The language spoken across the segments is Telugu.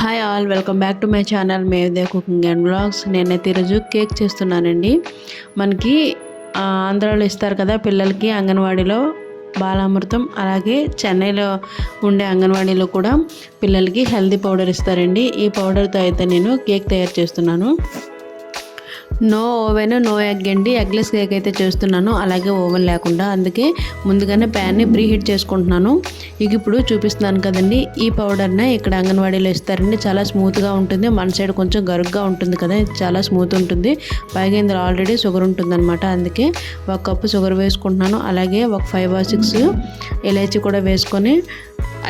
Hi all welcome back to my channel మేదే cooking and blogs నేనైతే ఈరోజు కేక్ చేస్తున్నానండి. మనకి ఆంధ్రాలో ఇస్తారు కదా పిల్లలకి అంగన్వాడీలో బాలామృతం అలాగే చెన్నైలో ఉండే అంగన్వాడీలో కూడా పిల్లలకి హెల్దీ పౌడర్ ఇస్తారండి. ఈ పౌడర్తో అయితే నేను కేక్ తయారు చేస్తున్నాను. నో ఓవెన్ నో ఎగ్ అండి. ఎగ్లెస్ కేక్ అయితే చేస్తున్నాను. అలాగే ఓవెన్ లేకుండా. అందుకే ముందుగానే ప్యాన్ని ప్రీహీట్ చేసుకుంటున్నాను. ఇక ఇప్పుడు చూపిస్తున్నాను కదండి ఈ పౌడర్ని ఇక్కడ అంగన్వాడీలో ఇస్తారండి. చాలా స్మూత్గా ఉంటుంది. మన సైడ్ కొంచెం గరుగ్గా ఉంటుంది కదా చాలా స్మూత్ ఉంటుంది. పైగా ఇందులో ఆల్రెడీ షుగర్ ఉంటుందన్నమాట. అందుకే ఒక కప్పు షుగర్ వేసుకుంటున్నాను. అలాగే ఒక ఫైవ్ ఆర్ సిక్స్ ఇలాచీ కూడా వేసుకొని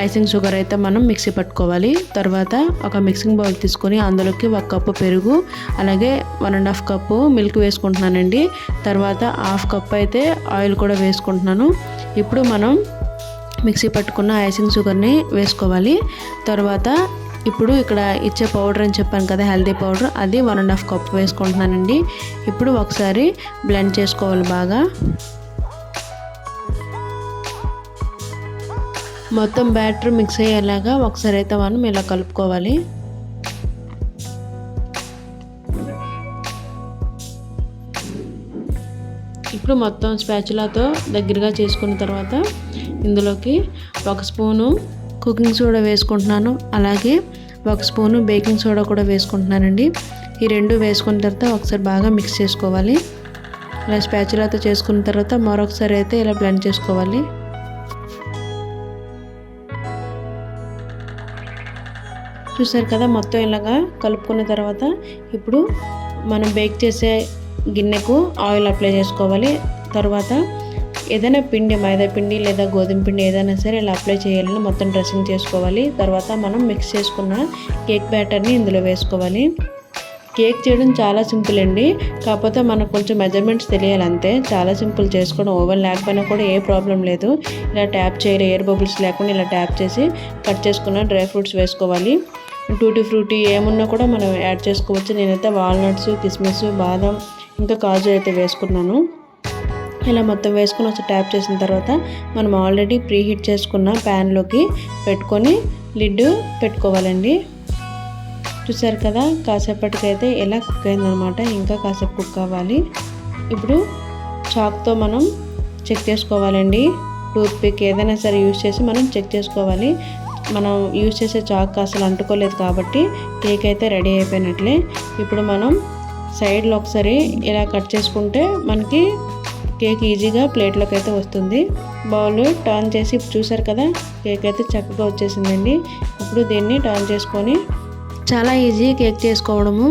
ఐసింగ్ షుగర్ అయితే మనం మిక్సీ పట్టుకోవాలి. తర్వాత ఒక మిక్సింగ్ బౌల్ తీసుకొని అందులోకి ఒక కప్పు పెరుగు అలాగే one and half cup milk వేసుకుంటున్నానండి. తర్వాత హాఫ్ కప్ అయితే ఆయిల్ కూడా వేసుకుంటున్నాను. ఇప్పుడు మనం మిక్సీ పట్టుకున్న ఐసింగ్ షుగర్ని వేసుకోవాలి. తర్వాత ఇప్పుడు ఇక్కడ ఇచ్చే పౌడర్ అని చెప్పాను కదా హెల్దీ పౌడర్ అది వన్ అండ్ హాఫ్ కప్ వేసుకుంటున్నానండి. ఇప్పుడు ఒకసారి బ్లెండ్ చేసుకోవాలి బాగా. మొత్తం బ్యాటర్ మిక్స్ అయ్యేలాగా ఒకసారి అయితే మనం ఇలా కలుపుకోవాలి. ఇప్పుడు మొత్తం స్పాచులాతో దగ్గరగా చేసుకున్న తర్వాత ఇందులోకి ఒక స్పూను కుకింగ్ సోడా వేసుకుంటున్నాను. అలాగే ఒక స్పూను బేకింగ్ సోడా కూడా వేసుకుంటున్నానండి. ఈ రెండు వేసుకున్న తర్వాత ఒకసారి బాగా మిక్స్ చేసుకోవాలి. ఇలా స్పాచులాతో చేసుకున్న తర్వాత మరొకసారి అయితే ఇలా బ్లెండ్ చేసుకోవాలి. చూసారు కదా మొత్తం ఇలాగా కలుపుకున్న తర్వాత ఇప్పుడు మనం బేక్ చేసే గిన్నెకు ఆయిల్ అప్లై చేసుకోవాలి. తర్వాత ఏదైనా పిండి మైదా పిండి లేదా గోధుమ పిండి ఏదైనా సరే ఇలా అప్లై చేయాలని మొత్తం డ్రెస్సింగ్ చేసుకోవాలి. తర్వాత మనం మిక్స్ చేసుకున్న కేక్ బ్యాటర్ని ఇందులో వేసుకోవాలి. కేక్ చేయడం చాలా సింపుల్ అండి. కాకపోతే మనకు కొంచెం మెజర్మెంట్స్ తెలియాలి అంతే. చాలా సింపుల్ చేసుకోవడం. ఓవెన్ లేకపోయినా కూడా ఏ ప్రాబ్లం లేదు. ఇలా ట్యాప్ చేయాలి ఎయిర్ బబుల్స్ లేకుండా ఇలా ట్యాప్ చేసి కట్ చేసుకున్న డ్రై ఫ్రూట్స్ వేసుకోవాలి. టూటీ ఫ్రూటీ ఏమున్నా కూడా మనం యాడ్ చేసుకోవచ్చు. నేనైతే వాల్నట్స్ కిస్మిస్ బాదం ఇంకా కాజు అయితే వేసుకున్నాను. ఇలా మొత్తం వేసుకుని వచ్చి ట్యాప్ చేసిన తర్వాత మనం ఆల్రెడీ ప్రీ హీట్ చేసుకున్న ప్యాన్లోకి పెట్టుకొని లిడ్ పెట్టుకోవాలండి. చూసారు కదా కాసేపటికైతే ఇలా కుక్ అయిందనమాట ఇంకా కాసేపు కుక్ అవ్వాలి. ఇప్పుడు చాక్తో మనం చెక్ చేసుకోవాలండి. టూత్ పిక్ ఏదైనా సరే యూజ్ చేసి మనం చెక్ చేసుకోవాలి. మనం యూజ్ చేసే చాక్ అసలు అంటుకోలేదు కాబట్టి కేక్ అయితే రెడీ అయిపోయినట్లే. ఇప్పుడు మనం సైడ్లో ఒకసారి ఇలా కట్ చేసుకుంటే మనకి కేక్ ఈజీగా ప్లేట్లోకి అయితే వస్తుంది. బౌల్ టర్న్ చేసి చూసారు కదా కేక్ అయితే చక్కగా వచ్చేసిందండి. ఇప్పుడు దీన్ని టర్న్ చేసుకొని చాలా ఈజీ కేక్ చేసుకోవడము.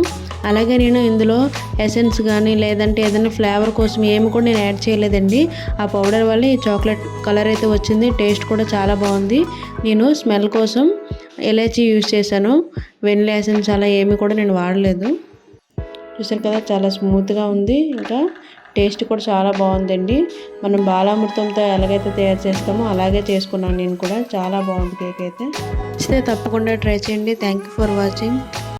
అలాగే నేను ఇందులో ఎసెన్స్ కానీ లేదంటే ఏదైనా ఫ్లేవర్ కోసం ఏమి కూడా నేను యాడ్ చేయలేదండి. ఆ పౌడర్ వల్ల ఈ చాక్లెట్ కలర్ అయితే వచ్చింది. టేస్ట్ కూడా చాలా బాగుంది. నేను స్మెల్ కోసం ఎలాచీ యూజ్ చేశాను. వెనిలా ఎసెన్స్ అలా ఏమి కూడా నేను వాడలేదు. చూసారు కదా చాలా స్మూత్గా ఉంది. ఇంకా టేస్ట్ కూడా చాలా బాగుందండి. మనం బాలామృతంతో ఎలాగైతే తయారు చేస్తామో అలాగే చేసుకున్నాను నేను కూడా. చాలా బాగుంది కేక్ అయితే. ఇస్తే తప్పకుండా ట్రై చేయండి. Thank you for watching